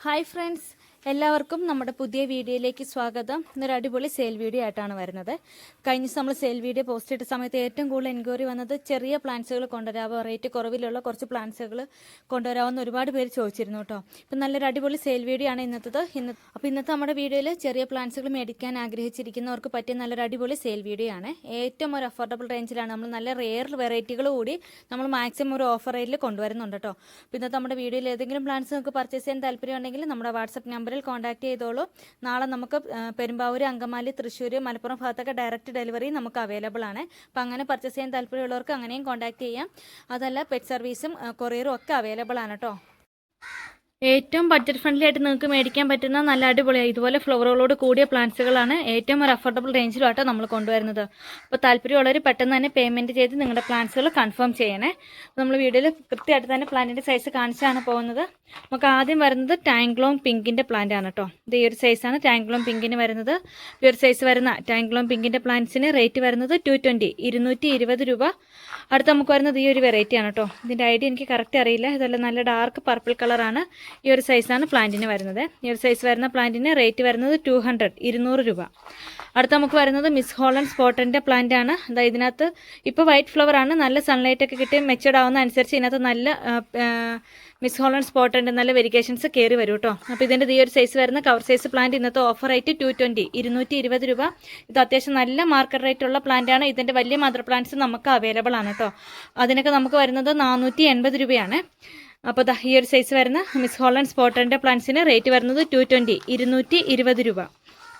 Hi friends എല്ലാവർക്കും നമ്മുടെ പുതിയ വീഡിയോയിലേക്ക് സ്വാഗതം. ഇന്നൊരു അടിപൊളി സെയിൽ വീഡിയോ ആയിട്ടാണ് വരുന്നത്. കഴിഞ്ഞ നമ്മൾ സെയിൽ വീഡിയോ പോസ്റ്റ് ചെയ്ത സമയത്ത് ഏറ്റവും കൂടുതൽ എൻക്വയറി വന്നത് ചെറിയ പ്ലാന്റ്സുകൾ കൊണ്ടുവരാമോ റേറ്റ് കുറവിലുള്ള കുറച്ച് പ്ലാന്റ്സുകൾ കൊണ്ടുവരാമെന്ന് ഒരുപാട് പേര് ചോദിച്ചിരുന്നു കേട്ടോ. ഇപ്പം നല്ലൊരു അടിപൊളി സെയിൽ വീഡിയോ ആണ് ഇന്നത്തത്. ഇന്ന് അപ്പോൾ ഇന്നത്തെ നമ്മുടെ വീഡിയോയിൽ ചെറിയ പ്ലാന്റ്സുകൾ മേടിക്കാൻ ആഗ്രഹിച്ചിരിക്കുന്നവർക്ക് പറ്റിയ നല്ലൊരു അടിപൊളി സെയിൽ വീഡിയോ ആണ്. ഏറ്റവും ഒരു അഫോർഡബിൾ റേഞ്ചിലാണ് നമ്മൾ നല്ല റെയർ വെറൈറ്റികൾ കൂടി നമ്മൾ മാക്സിമം ഒരു ഓഫർ റേറ്റിൽ കൊണ്ടുവരുന്നുണ്ട് കേട്ടോ. ഇന്നത്തെ നമ്മുടെ വീഡിയോയിൽ ഏതെങ്കിലും പ്ലാന്റ്സ് നിങ്ങൾക്ക് പർച്ചേസ് ചെയ്യാൻ താല്പര്യമുണ്ടെങ്കിൽ നമ്മുടെ വാട്സപ്പ് നമ്പറിൽ കോൺടാക്ട് ചെയ്തോളൂ. നാളെ നമുക്ക് പെരുമ്പാവൂർ അങ്കമാലി തൃശ്ശൂർ മലപ്പുറം ഭാഗത്തൊക്കെ ഡയറക്റ്റ് ഡെലിവറി നമുക്ക് അവൈലബിൾ ആണ്. അപ്പം അങ്ങനെ പർച്ചേസ് ചെയ്യാൻ താല്പര്യമുള്ളവർക്ക് അങ്ങനെയും കോൺടാക്ട് ചെയ്യാം. അതല്ല പെറ്റ് സർവീസും കൊറിയറും ഒക്കെ അവൈലബിൾ ആണ് കേട്ടോ. ഏറ്റവും ബഡ്ജറ്റ് ഫ്രണ്ട്ലി ആയിട്ട് നിങ്ങൾക്ക് മേടിക്കാൻ പറ്റുന്ന നല്ല അടിപൊളിയായി ഇതുപോലെ ഫ്ലവറുകളോട് കൂടിയ പ്ലാന്റ്സുകളാണ് ഏറ്റവും ഒരു അഫോർഡബിൾ റേഞ്ചിലുമായിട്ട് നമ്മൾ കൊണ്ടുവരുന്നത്. അപ്പോൾ താല്പര്യമുള്ളവർ പെട്ടെന്ന് തന്നെ പേയ്മെന്റ് ചെയ്ത് നിങ്ങളുടെ പ്ലാന്റ്സുകൾ കൺഫേം ചെയ്യണേ. നമ്മൾ വീഡിയോയിൽ കൃത്യമായിട്ട് തന്നെ പ്ലാന്റിന്റെ സൈസ് കാണിച്ചാണ് പോകുന്നത്. നമുക്ക് ആദ്യം വരുന്നത് ടാങ്ക്ലോം പിങ്കിന്റെ പ്ലാന്റ് ആണ് കേട്ടോ ഇത് ഈ ഒരു സൈസാണ് ടാങ്ക്ലോം പിങ്കിന് വരുന്നത്. ഈ ഒരു സൈസ് വരുന്ന ടാങ്ക്ലോം പിങ്കിന്റെ പ്ലാന്റ്സിന് റേറ്റ് വരുന്നത് ടു ട്വന്റി ഇരുന്നൂറ്റി ഇരുപത് രൂപ. അടുത്ത് നമുക്ക് വരുന്നത് ഈ ഒരു വെറൈറ്റി ആണ് കേട്ടോ ഇതിന്റെ ഐഡിയ എനിക്ക് കറക്റ്റ് അറിയില്ല. ഇതെല്ലാം നല്ല ഡാർക്ക് പർപ്പിൾ കളറാണ് ഈ ഒരു സൈസാണ് പ്ലാന്റിന് വരുന്നത്. ഈ ഒരു സൈസ് വരുന്ന പ്ലാന്റിന് റേറ്റ് വരുന്നത് ടു ഹൺഡ്രഡ് ഇരുന്നൂറ് രൂപ. അടുത്ത നമുക്ക് വരുന്നത് മിസ് ഹോളൻ സ്പോട്ടന്റെ പ്ലാന്റ് ആണ്. അതാ ഇതിനകത്ത് ഇപ്പോൾ വൈറ്റ് ഫ്ലവർ ആണ്. നല്ല സൺലൈറ്റ് ഒക്കെ കിട്ടി മെച്ചേർഡ് ആവുന്ന അനുസരിച്ച് ഇതിനകത്ത് നല്ല മിസ് ഹോളൻ സ്പോട്ടന്റെ നല്ല വെരിക്കേഷൻസ് കയറി വരും കേട്ടോ അപ്പോൾ ഇതിന്റെ ഈ ഒരു സൈസ് വരുന്ന കവർ സൈസ് പ്ലാന്റ് ഇന്നത്തെ ഓഫർ റേറ്റ് ടു ട്വന്റി ഇരുന്നൂറ്റി ഇരുപത് രൂപ. ഇത് അത്യാവശ്യം നല്ല മാർക്കറ്റ് റേറ്റ് ഉള്ള പ്ലാന്റ് ആണ്. ഇതിന്റെ വലിയ മദർ പ്ലാന്റ്സ് നമുക്ക് അവൈലബിൾ ആണ് കേട്ടോ അതിനൊക്കെ നമുക്ക് വരുന്നത് നാനൂറ്റി എൺപത് രൂപയാണ്. അപ്പോൾ ദാ ഈ ഒരു സൈസ് വരുന്ന മിസ് ഹോളണ്ട് സ്പോട്ടറിന്റെ പ്ലാന്റ്സിന് റേറ്റ് വരുന്നത് ടു ട്വന്റി ഇരുന്നൂറ്റി ഇരുപത് രൂപ.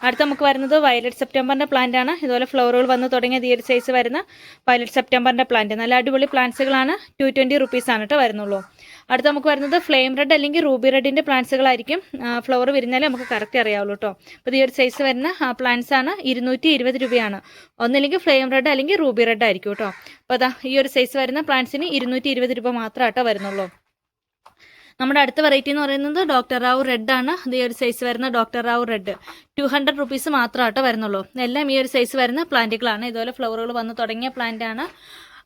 അടുത്ത നമുക്ക് വരുന്നത് വയലറ്റ് സെപ്റ്റംബറിന്റെ പ്ലാന്റ് ആണ്. ഇതുപോലെ ഫ്ലവറുകൾ വന്ന് തുടങ്ങിയത് ഈ ഒരു സൈസ് വരുന്ന വയലറ്റ് സെപ്റ്റംബറിന്റെ പ്ലാന്റ് നല്ല അടിപൊളി പ്ലാന്റ്സുകളാണ് ടു ട്വന്റി റുപ്പീസാണ് കേട്ടോ വരുന്നുള്ളൂ. അടുത്ത നമുക്ക് വരുന്നത് ഫ്ലെയിം റെഡ് അല്ലെങ്കിൽ റൂബി റെഡിന്റെ പ്ലാന്റ്സുകളായിരിക്കും ഫ്ലവർ വരുന്നാലേ നമുക്ക് കറക്റ്റ് അറിയാവുള്ളൂ കേട്ടോ അപ്പോൾ ഈ ഒരു സൈസ് വരുന്ന പ്ലാന്റ്സ് ആണ് ഇരുന്നൂറ്റി ഇരുപത് രൂപയാണ്. ഒന്നില്ലെങ്കിൽ ഫ്ലെയിം റെഡ് അല്ലെങ്കിൽ റൂബി റെഡ് ആയിരിക്കും കേട്ടോ അപ്പോൾ അതാ ഈ ഒരു സൈസ് വരുന്ന പ്ലാന്റ്സിന് ഇരുന്നൂറ്റി രൂപ മാത്രമാണ് കേട്ടോ വരുന്നുള്ളൂ. നമ്മുടെ അടുത്ത വെറൈറ്റി എന്ന് പറയുന്നത് ഡോക്ടർ റാവു റെഡ് ആണ്. ഈ ഒരു സൈസ് വരുന്ന doctor Rao red two hundred rupees മാത്രമാട്ടോ വരുന്നുള്ളൂ. എല്ലാം ഈ ഒരു സൈസ് വരുന്ന പ്ലാന്റുകളാണ് ഇതുപോലെ ഫ്ലവറുകൾ വന്ന് തുടങ്ങിയ പ്ലാന്റ് ആണ്.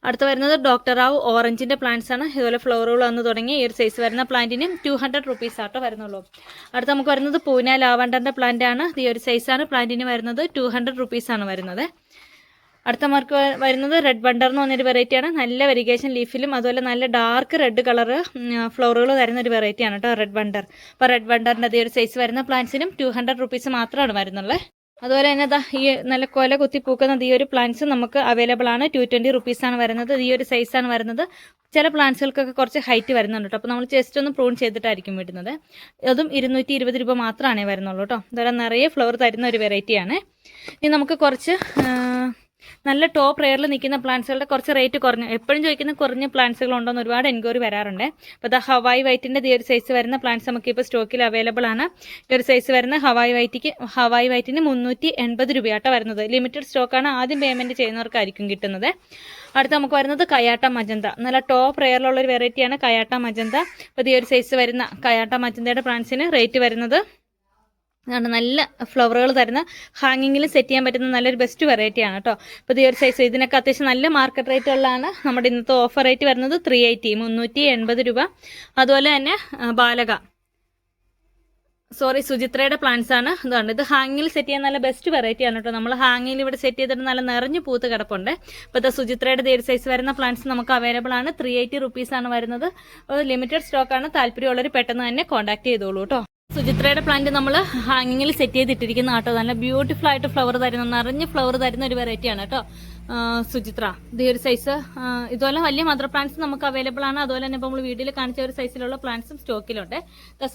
അടുത്ത വരുന്നത് ഡോക്ടർ റാവു ഓറഞ്ചിന്റെ പ്ലാന്റ്സ് ആണ്. ഇതുപോലെ ഫ്ലവറുകൾ വന്ന് തുടങ്ങി ഈ ഒരു സൈസ് വരുന്ന പ്ലാന്റിന് ടു ഹൺഡ്രഡ് റുപ്പീസ് ആട്ടോ വരുന്നുള്ളൂ. അടുത്ത നമുക്ക് വരുന്നത് പൂന ലാവണ്ടറിന്റെ പ്ലാന്റ് ആണ്. ഈ ഒരു സൈസാണ് പ്ലാന്റിന് വരുന്നത് ടു ഹൺഡ്രഡ് റുപ്പീസ് ആണ് വരുന്നത്. അടുത്ത മാർക്ക് വരുന്നത് റെഡ് വണ്ടർ എന്ന് പറഞ്ഞൊരു വെറൈറ്റിയാണ് നല്ല വെരിഗേഷൻ ലീഫിലും അതുപോലെ നല്ല ഡാർക്ക് റെഡ് കളർ ഫ്ലവറുകൾ തരുന്ന ഒരു വെറൈറ്റിയാണ് കേട്ടോ റെഡ് വണ്ടർ അപ്പോൾ റെഡ് വണ്ടറിന്റെ അതേ ഒരു സൈസ് വരുന്ന പ്ലാന്റ്സിനും ടു ഹൺഡ്രഡ് റുപ്പീസ് മാത്രമാണ് വരുന്നുള്ളത് അതുപോലെ തന്നെ ദാ ഈ നല്ല കൊല കുത്തി പൂക്കുന്ന ഈ ഒരു പ്ലാന്റ്സ് നമുക്ക് അവൈലബിൾ ആണ്. ടു ട്വന്റി റുപ്പീസാണ് വരുന്നത്. ഈ ഒരു സൈസാണ് വരുന്നത്. ചില പ്ലാന്റ്സുകൾക്കൊക്കെ കുറച്ച് ഹൈറ്റ് വരുന്നുണ്ട് കേട്ടോ അപ്പോൾ നമ്മൾ ജസ്റ്റ് ഒന്ന് പ്രൂൺ ചെയ്തിട്ടായിരിക്കും വിടുന്നത്. അതും ഇരുന്നൂറ്റി ഇരുപത് രൂപ മാത്രമാണേ വരുന്നുള്ളൂ കേട്ടോ അതുപോലെ നിറയെ ഫ്ലവർ തരുന്ന ഒരു വെറൈറ്റിയാണ് ഇനി നമുക്ക് കുറച്ച് നല്ല ടോപ്പ് റെയറിൽ നിൽക്കുന്ന പ്ലാന്റ്സുകളുടെ കുറച്ച് റേറ്റ് കുറഞ്ഞു. എപ്പോഴും ചോദിക്കുന്ന കുറഞ്ഞ പ്ലാന്റ്സുകൾ ഉണ്ടോന്ന് ഒരുപാട് എൻക്വയറി വരാറുണ്ട്. അപ്പോൾ ദ ഹവായി വൈറ്റിന്റെ ഈ ഒരു സൈസ് വരുന്ന പ്ലാന്റ്സ് നമുക്ക് ഇപ്പോൾ സ്റ്റോക്കിൽ അവൈലബിൾ ആണ്. ഈ ഒരു സൈസ് വരുന്ന ഹവായി വൈറ്റിക്ക് ഹവായി വൈറ്റിന് മുന്നൂറ്റി എൺപത് രൂപയാട്ടോ വരുന്നത്. ലിമിറ്റഡ് സ്റ്റോക്കാണ് ആദ്യം പേയ്മെന്റ് ചെയ്യുന്നവർക്കായിരിക്കും കിട്ടുന്നത്. അടുത്ത നമുക്ക് വരുന്നത് കയാട്ട മജന്ത നല്ല ടോപ്പ് റെയറിലുള്ള ഒരു വെറൈറ്റിയാണ് കയാട്ട മജന്ത അപ്പോൾ ഈ ഒരു സൈസ് വരുന്ന കയാട്ട മജന്തയുടെ പ്ലാന്റ്സിന് റേറ്റ് വരുന്നത് അതുകൊണ്ട് നല്ല ഫ്ലവറുകൾ തരുന്ന ഹാങ്ങിങ്ങിൽ സെറ്റ് ചെയ്യാൻ പറ്റുന്ന നല്ലൊരു ബെസ്റ്റ് വെറൈറ്റി ആണ് കേട്ടോ അപ്പോൾ ഈ ഒരു സൈസ് ഇതിനൊക്കെ അത്യാവശ്യം നല്ല മാർക്കറ്റ് റേറ്റ് ഉള്ളതാണ്. നമ്മുടെ ഇന്നത്തെ ഓഫർ റേറ്റ് വരുന്നത് ത്രീ എയ്റ്റി മുന്നൂറ്റി എൺപത് രൂപ. അതുപോലെ തന്നെ ബാലക. സോറി സുചിത്രയുടെ പ്ലാന്റ്സ് ആണ്. ഇതുണ്ട് ഇത് ഹാങ്ങിൽ സെറ്റ് ചെയ്യാൻ നല്ല ബെസ്റ്റ് വെറൈറ്റി ആണ് കേട്ടോ നമ്മൾ ഹാങ്ങിൽ ഇവിടെ സെറ്റ് ചെയ്തിട്ട് നല്ല നിറഞ്ഞു പൂത്ത് കിടപ്പുണ്ട്. ഇപ്പോഴത്തെ സുചിത്രയുടെ തേര് സൈസ് വരുന്ന പ്ലാന്റ്സ് നമുക്ക് അവൈലബിൾ ആണ്. ത്രീ എയ്റ്റി റുപ്പീസ് ആണ് വരുന്നത്. ലിമിറ്റഡ് സ്റ്റോക്കാണ് താല്പര്യമുള്ളവർ പെട്ടെന്ന് തന്നെ കോൺടാക്ട് ചെയ്തോളൂ കേട്ടോ സുചിത്രയുടെ പ്ലാന്റ് നമ്മൾ ഹാങ്ങിങ്ങിൽ സെറ്റ് ചെയ്തിട്ടിരിക്കുന്ന കേട്ടോ നല്ല ബ്യൂട്ടിഫുൾ ആയിട്ട് ഫ്ലവർ തരുന്ന നിറഞ്ഞ് ഫ്ലവർ തരുന്ന ഒരു വെറൈറ്റി ആണ് കേട്ടോ സുചിത്ര ഇത് ഒരു സൈസ് ഇതുപോലെ വലിയ മദർ പ്ലാന്റ്സ് നമുക്ക് അവൈലബിൾ ആണ്. അതുപോലെ തന്നെ ഇപ്പോൾ നമ്മൾ വീട്ടിൽ കാണിച്ച ഒരു സൈസിലുള്ള പ്ലാന്റ്സും സ്റ്റോക്കിലുണ്ട്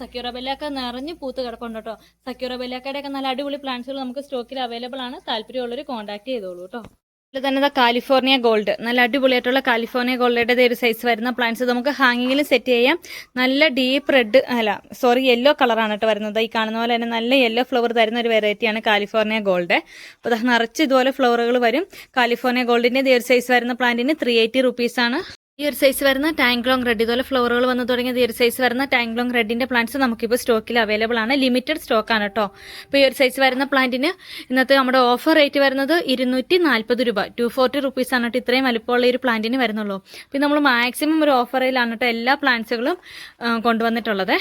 സക്യൂറ ബെല്ലൊക്കെ നിറഞ്ഞ് പൂത്ത് കിടപ്പുണ്ട് കേട്ടോ സക്യൂറ ബെല്ലക്കയുടെ നല്ല അടിപൊളി പ്ലാന്റ്സുകൾ നമുക്ക് സ്റ്റോക്കിൽ അവൈലബിൾ ആണ്. താല്പര്യമുള്ളവർ കോൺടാക്ട് ചെയ്തോളൂ കേട്ടോ ഇതിൽ തന്നെ കാലിഫോർണിയ ഗോൾഡ്. നല്ല അടിപൊളിയായിട്ടുള്ള കാലിഫോർണിയ ഗോൾഡിന്റെ ഒരു സൈസ് വരുന്ന പ്ലാന്റ്സ് നമുക്ക് ഹാങ്ങിങ്ങിൽ സെറ്റ് ചെയ്യാം. നല്ല ഡീപ്പ് റെഡ് അല്ല സോറി യെല്ലോ കളറാണ് കേട്ടോ വരുന്നത്. ഈ കാണുന്ന പോലെ തന്നെ നല്ല യെല്ലോ ഫ്ലവർ തരുന്ന ഒരു വെറൈറ്റിയാണ് കാലിഫോർണിയ ഗോൾഡ്. അപ്പോൾ നിറച്ച് ഇതുപോലെ ഫ്ലവറുകൾ വരും. കാലിഫോർണിയ ഗോൾഡിന്റെ ഒരു സൈസ് വരുന്ന പ്ലാന്റിന് ത്രീ എയ്റ്റി റുപ്പീസാണ് ഈ ഒരു സൈസ് വരുന്ന ടാങ്ക്ലോങ് റെഡ് ഇതുപോലെ ഫ്ലോറുകൾ വന്ന് തുടങ്ങിയത് ഈ ഒരു സൈസ് വരുന്ന ടാങ്ക്ലോങ് റെഡിന്റെ പ്ലാന്റ്സ് നമുക്കിപ്പോൾ സ്റ്റോക്കിൽ അവൈലബിൾ ആണ്. ലിമിറ്റഡ് സ്റ്റോക്കാണ് കേട്ടോ അപ്പോൾ ഈ ഒരു സൈസ് വരുന്ന പ്ലാന്റിന് ഇന്നത്തെ നമ്മുടെ ഓഫർ റേറ്റ് വരുന്നത് ഇരുന്നൂറ്റി നാൽപ്പത് രൂപ. ടു ഫോർട്ടി റുപ്പീസ് ആണ് കേട്ടോ ഇത്രയും വലിപ്പമുള്ള ഒരു പ്ലാന്റിന് വരുന്നുള്ളൂ. അപ്പോൾ നമ്മൾ മാക്സിമം ഒരു ഓഫറിലാണ് കേട്ടോ എല്ലാ പ്ലാന്റ്സുകളും കൊണ്ടുവന്നിട്ടുള്ളത്.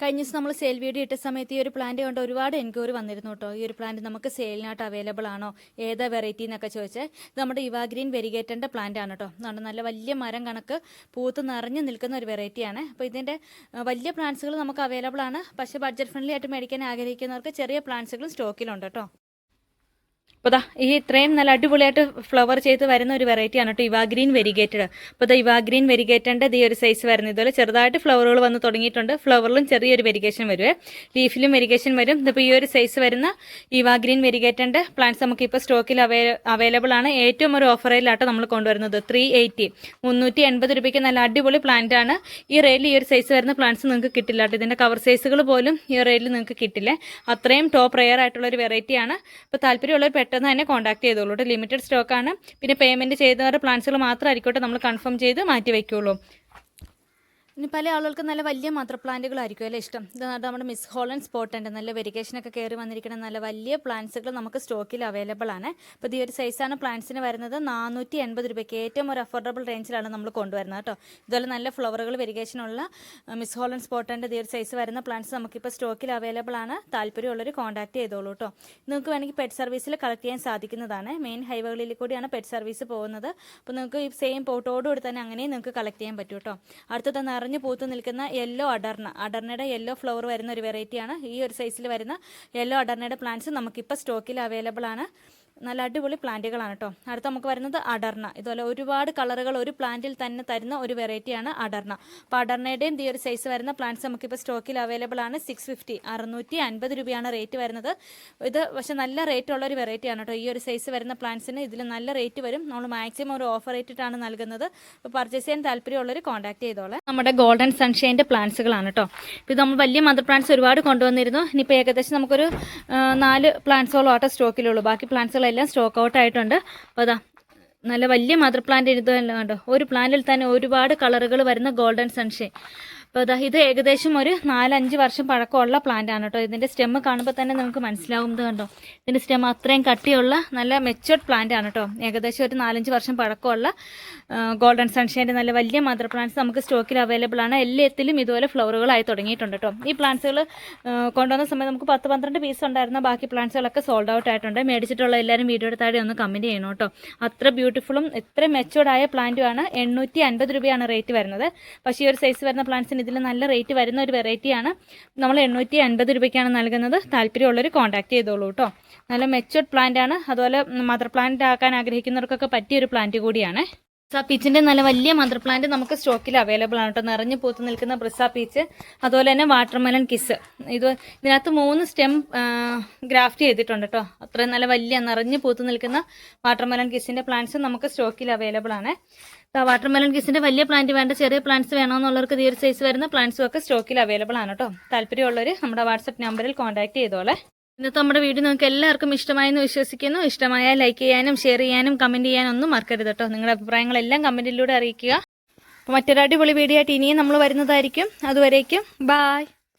കഴിഞ്ഞ ദിവസം നമ്മൾ സെയിൽ വീഡിയോ ഇട്ട സമയത്ത് ഈ ഒരു പ്ലാന്റ് കൊണ്ട് ഒരുപാട് എൻക്വയറി വന്നിരുന്നു കേട്ടോ. ഈ ഒരു പ്ലാന്റ് നമുക്ക് സെയിലിനായിട്ട് അവൈലബിൾ ആണോ? ഏതാ വെറൈറ്റി എന്നൊക്കെ ചോദിച്ചാൽ നമ്മുടെ ഇവാഗ്രീൻ വെരിഗേറ്റന്റെ പ്ലാന്റ് ആണ് കേട്ടോ. അതുകൊണ്ട് നല്ല വലിയ മരം കണക്ക് പൂത്ത് നിറഞ്ഞു നിൽക്കുന്ന ഒരു വെറൈറ്റിയാണ് അപ്പോൾ ഇതിന്റെ വലിയ പ്ലാന്റ്സുകൾ നമുക്ക് അവൈലബിൾ ആണ്. പക്ഷേ ബഡ്ജറ്റ് ഫ്രണ്ട്ലി ആയിട്ട് മേടിക്കാൻ ആഗ്രഹിക്കുന്നവർക്ക് ചെറിയ പ്ലാന്റ്സുകളും സ്റ്റോക്കിലുണ്ട് കേട്ടോ. അപ്പോൾ ദാ ഈ ഇത്രയും നല്ല അടിപൊളിയായിട്ട് ഫ്ലവർ ചെയ്ത് വരുന്ന ഒരു വെറൈറ്റിയാണ് കേട്ടോ ഇവാഗ്രീൻ വെരിഗേറ്റഡ് അപ്പോൾ ദാ ഇവാഗ്രീൻ വെരിഗേറ്റന്റെ ഈ ഒരു സൈസ് വരുന്നത്. ഇതുപോലെ ചെറുതായിട്ട് ഫ്ലവറുകൾ വന്ന് തുടങ്ങിയിട്ടുണ്ട്. ഫ്ലവറിലും ചെറിയൊരു വെരിഗേഷൻ വരുവേ. ലീഫിലും വെരിഗേഷൻ വരും. ഇതിപ്പോൾ ഈ ഒരു സൈസ് വരുന്ന ഇവാഗ്രീൻ വെരിഗേറ്റന്റെ പ്ലാന്റ്സ് നമുക്കിപ്പോൾ സ്റ്റോക്കിൽ അവൈ അവൈലബിൾ ആണ്. ഏറ്റവും ഒരു ഓഫറിലാട്ടോ നമ്മൾ കൊണ്ടുവരുന്നത്. ത്രീ എയ്റ്റി മുന്നൂറ്റി എൺപത് രൂപയ്ക്ക് നല്ല അടിപൊളി പ്ലാന്റ് ആണ്. ഈ റേലിൽ ഈ ഒരു സൈസ് വരുന്ന പ്ലാന്റ്സ് നിങ്ങൾക്ക് കിട്ടില്ല കേട്ടോ. ഇതിന്റെ കവർ സൈസുകൾ പോലും ഈ റേലിൽ നിങ്ങൾക്ക് കിട്ടില്ല. അത്രയും ടോപ്പ് റെയർ ആയിട്ടുള്ള ഒരു വെറൈറ്റിയാണ് അപ്പോൾ താല്പര്യമുള്ളവർ പെട്ടെന്ന് തന്നെ കോൺടാക്ട് ചെയ്തോളൂ ലിമിറ്റഡ് സ്റ്റോക്കാണ് പിന്നെ പേയ്മെന്റ് ചെയ്തവരുടെ പ്ലാൻസുകൾ മാത്രമായിരിക്കും നമ്മൾ കൺഫേം ചെയ്ത് മാറ്റി വയ്ക്കുള്ളൂ. ഇനി പല ആളുകൾക്ക് നല്ല വലിയ മദർ പ്ലാന്റുകളായിരിക്കും അല്ലേ ഇഷ്ടം? നമ്മുടെ മിസ് ഹോളൻ സ്പോട്ട് ഉണ്ട്. നല്ല വെരിഗേഷനൊക്കെ കയറി വന്നിരിക്കുന്ന നല്ല വലിയ പ്ലാന്റ്സുകൾ നമുക്ക് സ്റ്റോക്കിൽ അവൈലബിൾ ആണ്. അപ്പോൾ ഈ ഒരു സൈസാണ് പ്ലാന്റ്സിന് വരുന്നത്. നാനൂറ്റി എൺപത് രൂപയ്ക്ക് ഏറ്റവും ഒരു അഫോർഡബിൾ റേഞ്ചിലാണ് നമ്മൾ കൊണ്ടുവരുന്നത് കേട്ടോ. ഇതുപോലെ നല്ല ഫ്ലവറുകൾ വെരിക്കേഷനുള്ള മിസ് ഹോളൻ ഉണ്ട്. ഈ ഒരു സൈസ് വരുന്ന പ്ലാന്റ്സ് നമുക്കിപ്പോൾ സ്റ്റോക്കിൽ അവൈലബിൾ ആണ്. താല്പര്യമുള്ളവർ കോൺടാക്ട് ചെയ്തോളൂ കേട്ടോ. നിങ്ങൾക്ക് വേണമെങ്കിൽ പെറ്റ് സർവീസിൽ കളക്ട് ചെയ്യാൻ സാധിക്കുന്നതാണ്. മെയിൻ ഹൈവേകളിൽ കൂടിയാണ് പെറ്റ് സർവീസ് പോകുന്നത്. അപ്പോൾ നിങ്ങൾക്ക് ഈ സെയിം പോട്ടോടുകൂടി തന്നെ അങ്ങനെയും നിങ്ങൾക്ക് കളക്ട് ചെയ്യാൻ പറ്റും കേട്ടോ. അടുത്തത് നിറഞ്ഞു പൂത്ത് നിൽക്കുന്ന യെല്ലോ അഡർണ അഡർണയുടെ യെല്ലോ ഫ്ലവർ വരുന്ന ഒരു വെറൈറ്റിയാണ് ഈ ഒരു സൈസിൽ വരുന്ന യെല്ലോ അഡർണയുടെ പ്ലാന്റ്സ് നമുക്കിപ്പോൾ സ്റ്റോക്കിൽ അവൈലബിൾ ആണ്. നല്ല അടിപൊളി പ്ലാന്റുകളാണ് കേട്ടോ. അടുത്ത നമുക്ക് വരുന്നത് അടർണ. ഇതുപോലെ ഒരുപാട് കളറുകൾ ഒരു പ്ലാന്റിൽ തന്നെ തരുന്ന ഒരു വെറൈറ്റിയാണ് അടർണ. അപ്പോൾ അടർണയുടെയും ഈ ഒരു സൈസ് വരുന്ന പ്ലാന്റ്സ് നമുക്കിപ്പോൾ സ്റ്റോക്കിൽ അവൈലബിൾ ആണ്. സിക്സ് ഫിഫ്റ്റി അറുന്നൂറ്റി അൻപത് രൂപയാണ് റേറ്റ് വരുന്നത്. ഇത് പക്ഷെ നല്ല റേറ്റ് ഉള്ള ഒരു വെറൈറ്റിയാണ് കേട്ടോ. ഈ ഒരു സൈസ് വരുന്ന പ്ലാന്റ്സിന് ഇതിൽ നല്ല റേറ്റ് വരും. നമ്മൾ മാക്സിമം ഒരു ഓഫർ റേറ്റിട്ടാണ് നൽകുന്നത്. അപ്പോൾ പർച്ചേസ് ചെയ്യാൻ താല്പര്യമുള്ളവർ കോൺടാക്ട് ചെയ്തോളെ. നമ്മുടെ ഗോൾഡൻ സൺഷൈന്റെ പ്ലാന്റ്സുകളാണ് കേട്ടോ. ഇത് നമ്മൾ വലിയ മദർ പ്ലാന്റ്സ് ഒരുപാട് കൊണ്ടുവന്നിരുന്നു. ഇനിയിപ്പോൾ ഏകദേശം നമുക്കൊരു നാല് പ്ലാന്റ്സോളം ആട്ടോ സ്റ്റോക്കിലുള്ളൂ ബാക്കി പ്ലാന്റ്സുകളെല്ലാം സ്റ്റോക്ക് ഔട്ട് ആയിട്ടുണ്ട്. അപ്പോൾ അതാ നല്ല വലിയ മദർ പ്ലാന്റ് എഴുതുമല്ലോ കണ്ടോ? ഒരു പ്ലാന്റിൽ തന്നെ ഒരുപാട് കളറുകൾ വരുന്ന ഗോൾഡൻ സൺഷൈൻ. അപ്പോൾ അതാ ഇത് ഏകദേശം ഒരു നാലഞ്ച് വർഷം പഴക്കമുള്ള പ്ലാന്റ് ആണ് കേട്ടോ. ഇതിന്റെ സ്റ്റെമ്മ് കാണുമ്പോൾ തന്നെ നമുക്ക് മനസ്സിലാവുന്നത് ഇത് കണ്ടോ? ഇതിന്റെ സ്റ്റെം അത്രയും കട്ടിയുള്ള നല്ല മെച്ചുവർഡ് പ്ലാന്റ് ആണ് കേട്ടോ. ഏകദേശം ഒരു നാലഞ്ച് വർഷം പഴക്കമുള്ള ഗോൾഡൻ സൺഷൈന്റെ നല്ല വലിയ മദർ പ്ലാന്റ്സ് നമുക്ക് സ്റ്റോക്കിൽ അവൈലബിൾ ആണ്. എല്ലാത്തിലും ഇതുപോലെ ഫ്ലവറുകളായി തുടങ്ങിയിട്ടുണ്ട് കേട്ടോ. ഈ പ്ലാന്റ്സുകൾ കൊണ്ടുവന്ന സമയത്ത് നമുക്ക് പത്ത് പന്ത്രണ്ട് പീസ് ഉണ്ടായിരുന്ന ബാക്കി പ്ലാന്റ്സുകളൊക്കെ സോൾഡ് ഔട്ട് ആയിട്ടുണ്ട്. മേടിച്ചിട്ടുള്ള എല്ലാവരും വീഡിയോ എടുത്താടി ഒന്ന് കമന്റ് ചെയ്യണം കേട്ടോ. അത്ര ബ്യൂട്ടിഫുള്ളും എത്ര മെച്ചുവർഡ് ആയ പ്ലാന്റുമാണ്. എണ്ണൂറ്റി അൻപത് രൂപയാണ് റേറ്റ് വരുന്നത്. പക്ഷേ ഈ ഒരു സൈസ് വരുന്ന പ്ലാന്റ്സിന് ഇതിൽ നല്ല റേറ്റ് വരുന്ന ഒരു വെറൈറ്റിയാണ് നമ്മൾ എണ്ണൂറ്റി അൻപത് രൂപയ്ക്കാണ് നൽകുന്നത്. താല്പര്യമുള്ളവർ കോൺടാക്ട് ചെയ്തോളൂ കേട്ടോ നല്ല മെച്ചുവർഡ് പ്ലാന്റ് ആണ് അതുപോലെ മദർ പ്ലാന്റ് ആക്കാൻ ആഗ്രഹിക്കുന്നവർക്കൊക്കെ പറ്റിയ ഒരു പ്ലാന്റ് കൂടിയാണ്. ബ്രിസ പീച്ചിന്റെ നല്ല വലിയ മദർ പ്ലാന്റ് നമുക്ക് സ്റ്റോക്കിൽ അവൈലബിൾ ആണ് കേട്ടോ. നിറഞ്ഞു പൂത്ത് നിൽക്കുന്ന ബ്രിസ പീച്ച് അതുപോലെ തന്നെ വാട്ടർമെലൺ കിസ്. ഇത് ഇതിനകത്ത് മൂന്ന് സ്റ്റെം ഗ്രാഫ്റ്റ് ചെയ്തിട്ടുണ്ട് കേട്ടോ. അത്രയും നല്ല വലിയ നിറഞ്ഞു പൂത്ത് നിൽക്കുന്ന വാട്ടർമെലൺ കിസിന്റെ പ്ലാന്റ്സ് നമുക്ക് സ്റ്റോക്കിൽ അവൈലബിൾ ആണ്. വാട്ടർമെലൺ കിസിന്റെ വലിയ പ്ലാന്റ് വേണ്ട ചെറിയ പ്ലാന്റ്സ് വേണമെന്നുള്ളവർക്ക് ഒരു സൈസ് വരുന്ന പ്ലാന്റ്സും ഒക്കെ സ്റ്റോക്കിൽ അവൈലബിൾ ആണ് കേട്ടോ. താല്പര്യമുള്ളവർ നമ്മുടെ വാട്സപ്പ് നമ്പറിൽ കോൺടാക്ട് ചെയ്തോളെ. ഇന്നത്തെ നമ്മുടെ വീഡിയോ നിങ്ങൾക്ക് എല്ലാവർക്കും ഇഷ്ടമായെന്ന് വിശ്വസിക്കുന്നു. ഇഷ്ടമായാൽ ലൈക്ക് ചെയ്യാനും ഷെയർ ചെയ്യാനും കമന്റ് ചെയ്യാനും ഒന്നും മറക്കരുത് കേട്ടോ നിങ്ങളുടെ അഭിപ്രായങ്ങളെല്ലാം കമന്റിലൂടെ അറിയിക്കുക. അപ്പോൾ മറ്റൊരു അടിപൊളി വീഡിയോ ആയിട്ട് ഇനിയും നമ്മൾ വരുന്നതായിരിക്കും. അതുവരേക്കും ബായ്